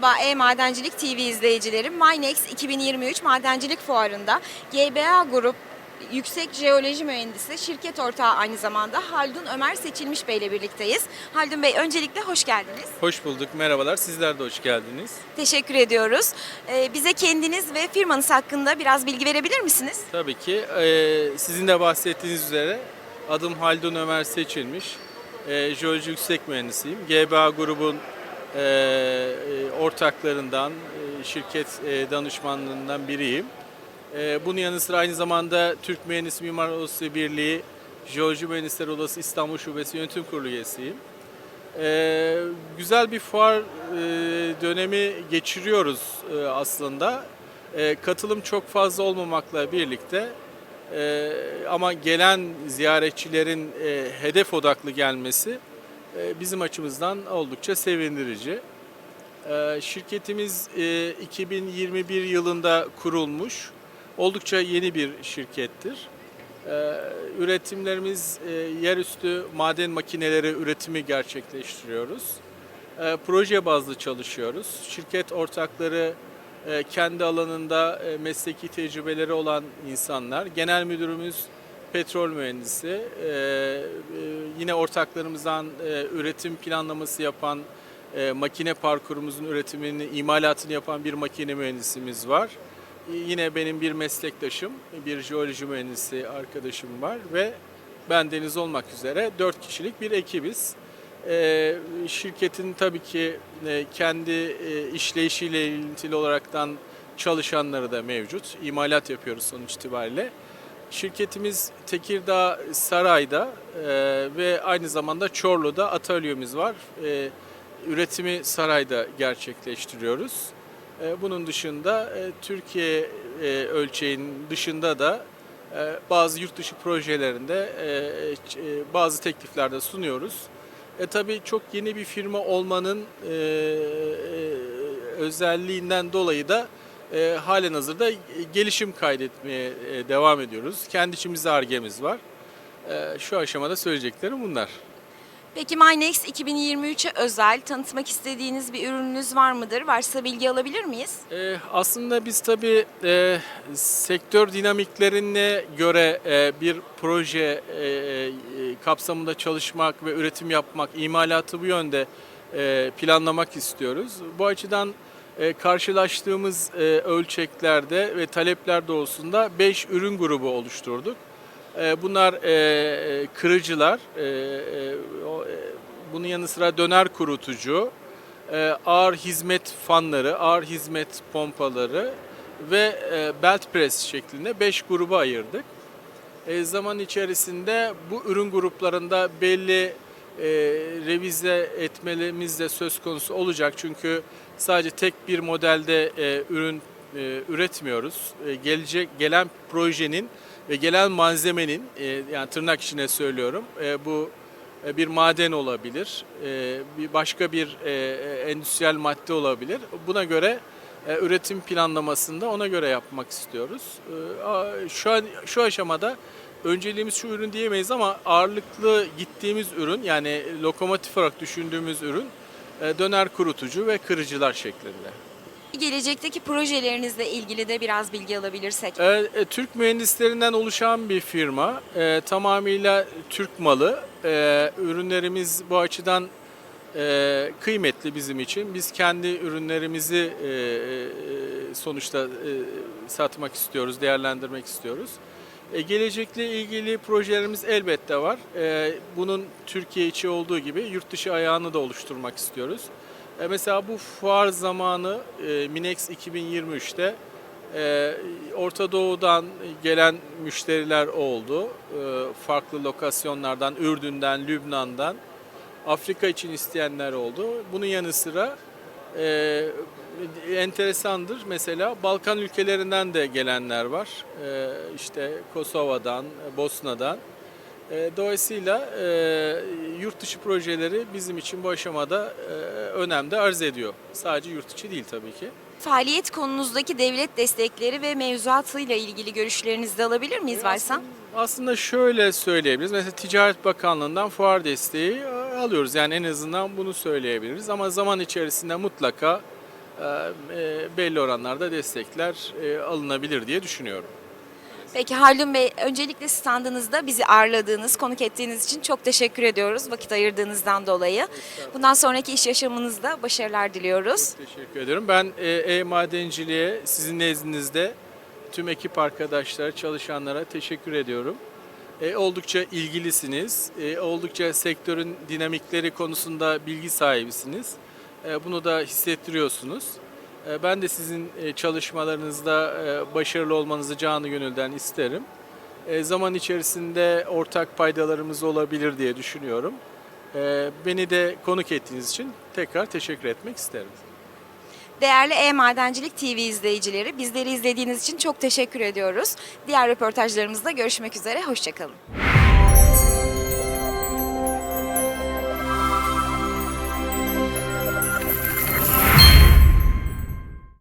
Merhaba E-Madencilik TV izleyicileri. MyNex 2023 Madencilik Fuarı'nda GBA Grup Yüksek Jeoloji Mühendisi şirket ortağı aynı zamanda Haldun Ömer Seçilmiş Bey ile birlikteyiz. Haldun Bey öncelikle hoş geldiniz. Hoş bulduk, merhabalar. Sizler de hoş geldiniz. Teşekkür ediyoruz. Ee, bize kendiniz ve firmanız hakkında biraz bilgi verebilir misiniz? Tabii ki e, sizin de bahsettiğiniz üzere adım Haldun Ömer Seçilmiş. E, jeoloji yüksek mühendisiyim. GBA grubun e, e, ortaklarından, e, şirket e, danışmanlığından biriyim. E, bunun yanı sıra aynı zamanda Türk Mühendis Mimar Odası Birliği Jeoloji Mühendisleri Odası İstanbul Şubesi Yönetim Kurulu üyesiyim. Güzel bir fuar e, dönemi geçiriyoruz e, aslında. E, katılım çok fazla olmamakla birlikte e, ama gelen ziyaretçilerin e, hedef odaklı gelmesi e, bizim açımızdan oldukça sevindirici. E, şirketimiz e, 2021 yılında kurulmuş, oldukça yeni bir şirkettir. Ee, Üretimlerimiz e, yerüstü maden makineleri üretimi gerçekleştiriyoruz. Ee, Proje bazlı çalışıyoruz. Şirket ortakları e, kendi alanında e, mesleki tecrübeleri olan insanlar. Genel müdürümüz petrol mühendisi. Ee, e, Yine ortaklarımızdan e, üretim planlaması yapan, e, makine parkurumuzun üretimini, imalatını yapan bir makine mühendisimiz var. Yine benim bir meslektaşım, bir jeoloji mühendisi arkadaşım var ve ben Deniz olmak üzere dört kişilik bir ekibiz. Ee, şirketin tabii ki e, kendi e, işleyişiyle ilintili olaraktan çalışanları da mevcut. İmalat yapıyoruz sonuç itibariyle. Şirketimiz Tekirdağ Saray'da e, ve aynı zamanda Çorlu'da atölyemiz var. E, üretimi sarayda gerçekleştiriyoruz. E, Bunun dışında e, Türkiye e, ölçeğinin dışında da e, bazı yurt dışı projelerinde e, e, bazı tekliflerde sunuyoruz. E tabii çok yeni bir firma olmanın e, e, özelliğinden dolayı da e, halen hazırda gelişim kaydetmeye e, devam ediyoruz. Kendi içimizde argemiz var. E, şu aşamada söyleyeceklerim bunlar. Peki MyNex 2023'e özel tanıtmak istediğiniz bir ürününüz var mıdır? Varsa bilgi alabilir miyiz? Ee, aslında biz tabii e, sektör dinamiklerine göre e, bir proje e, e, kapsamında çalışmak ve üretim yapmak, imalatı bu yönde e, planlamak istiyoruz. Bu açıdan e, karşılaştığımız e, ölçeklerde ve talepler doğrultusunda 5 ürün grubu oluşturduk. E, Bunlar e, kırıcılar, e, e, e, bunun yanı sıra döner kurutucu, e, ağır hizmet fanları, ağır hizmet pompaları ve e, belt press şeklinde 5 gruba ayırdık. E, zaman içerisinde bu ürün gruplarında belli e, revize etmelerimiz de söz konusu olacak. Çünkü sadece tek bir modelde e, ürün e, üretmiyoruz. E, gelecek gelen projenin ve gelen malzemenin e, yani tırnak içine söylüyorum e, bu e, bir maden olabilir, e, bir başka bir e, e, endüstriyel madde olabilir. Buna göre e, üretim planlamasında ona göre yapmak istiyoruz. E, Şu an şu aşamada önceliğimiz şu ürün diyemeyiz ama ağırlıklı gittiğimiz ürün yani lokomotif olarak düşündüğümüz ürün e, döner kurutucu ve kırıcılar şeklinde. Gelecekteki projelerinizle ilgili de biraz bilgi alabilirsek. E, e, Türk mühendislerinden oluşan bir firma. E, tamamıyla Türk malı. E, ürünlerimiz bu açıdan e, kıymetli bizim için. Biz kendi ürünlerimizi e, e, sonuçta e, satmak istiyoruz, değerlendirmek istiyoruz. E, gelecekle ilgili projelerimiz elbette var. E, bunun Türkiye içi olduğu gibi yurt dışı ayağını da oluşturmak istiyoruz. E, mesela bu fuar zamanı e, Minex 2023'te e, Orta Doğu'dan gelen müşteriler oldu. E, farklı lokasyonlardan, Ürdün'den, Lübnan'dan, Afrika için isteyenler oldu. Bunun yanı sıra e, enteresandır. Mesela Balkan ülkelerinden de gelenler var. E, işte Kosova'dan, Bosna'dan. E, Dolayısıyla e, yurt dışı projeleri bizim için bu aşamada e, önemli arz ediyor. Sadece yurt içi değil tabii ki. Faaliyet konunuzdaki devlet destekleri ve mevzuatıyla ilgili görüşlerinizi de alabilir miyiz varsa? Aslında şöyle söyleyebiliriz. Mesela Ticaret Bakanlığı'ndan fuar desteği e, alıyoruz. Yani en azından bunu söyleyebiliriz. Ama zaman içerisinde mutlaka e, belli oranlarda destekler e, alınabilir diye düşünüyorum. Peki Haldun Bey, öncelikle standınızda bizi ağırladığınız, konuk ettiğiniz için çok teşekkür ediyoruz vakit ayırdığınızdan dolayı. Bundan sonraki iş yaşamınızda başarılar diliyoruz. Teşekkür ederim. Ben e, e-madenciliğe sizin nezdinizde tüm ekip arkadaşlara, çalışanlara teşekkür ediyorum. E, oldukça ilgilisiniz, e, oldukça sektörün dinamikleri konusunda bilgi sahibisiniz. E, bunu da hissettiriyorsunuz. E, ben de sizin e, çalışmalarınızda başarılı olmanızı canı gönülden isterim. Zaman içerisinde ortak paydalarımız olabilir diye düşünüyorum. Beni de konuk ettiğiniz için tekrar teşekkür etmek isterim. Değerli E-Madencilik TV izleyicileri, bizleri izlediğiniz için çok teşekkür ediyoruz. Diğer röportajlarımızda görüşmek üzere, hoşçakalın.